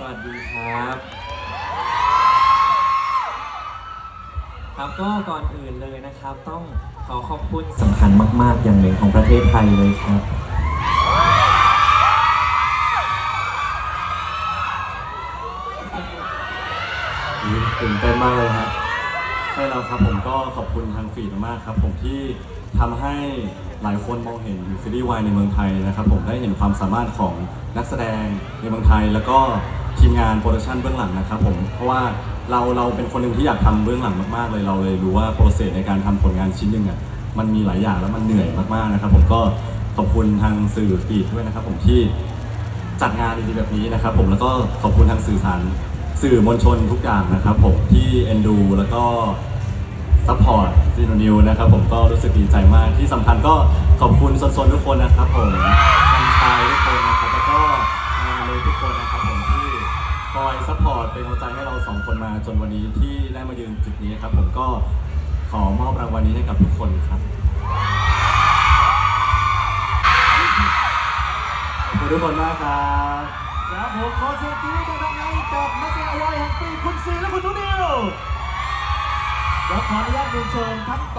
สวัสดีครับ ครับก็ก่อนอื่นเลยนะครับ ต้องขอขอบคุณสำคัญมาก ๆ อย่างหนึ่งของประเทศไทยเลยครับ ตื่นเต้นมากเลยครับใช่แล้วครับผมก็ขอบคุณทางฟีดมากครับ ผมที่ทำให้หลายคนมองเห็นซีรีส์วายในเมืองไทยนะครับ ผมได้เห็นความสามารถของนักแสดงในเมืองไทย แล้วก็ ทีมงานโปรดักชันเบื้องหลังนะครับผมเพราะว่าเราเราเป็นคนหนึ่งที่อยากทำเบื้องหลังมากๆเลยเราเลยรู้ว่าโปรเซสในการทำผลงานชิ้นหนึ่งอะมันมีหลายอย่างแล้วมันเหนื่อยมากๆนะครับผมก็ขอบคุณทางสื่อฟีดด้วยนะครับผมที่จัดงานดีๆแบบนี้นะครับผมแล้วก็ขอบคุณทางสื่อสารสื่อมวลชนทุกอย่างนะครับผมที่เอ็นดูแล้วก็ซัพพอร์ตซีโนนิวนะครับผมก็รู้สึกดีใจมากที่สำคัญก็ขอบคุณโซนๆทุกคนนะครับผมชันชายทุกคนนะครับแล้วก็งาเลยทุกคนนะ อยซัพพอร์ตเป็นกำลังใจให้เราสองคนมาจนวันนี้ที่ได้มายืนจุดนี้ครับ ผมก็ขอมอบรางวัลนี้ให้กับทุกคนครับขอบคุณทุกคนมากครับครับผมขอเสียงกรี๊ดดังๆให้กับนักแสดงวัยแห่งปีคุณซีและคุณนุนิวเดี๋ยวขออนุญาตเรียนเชิญทั้งสอง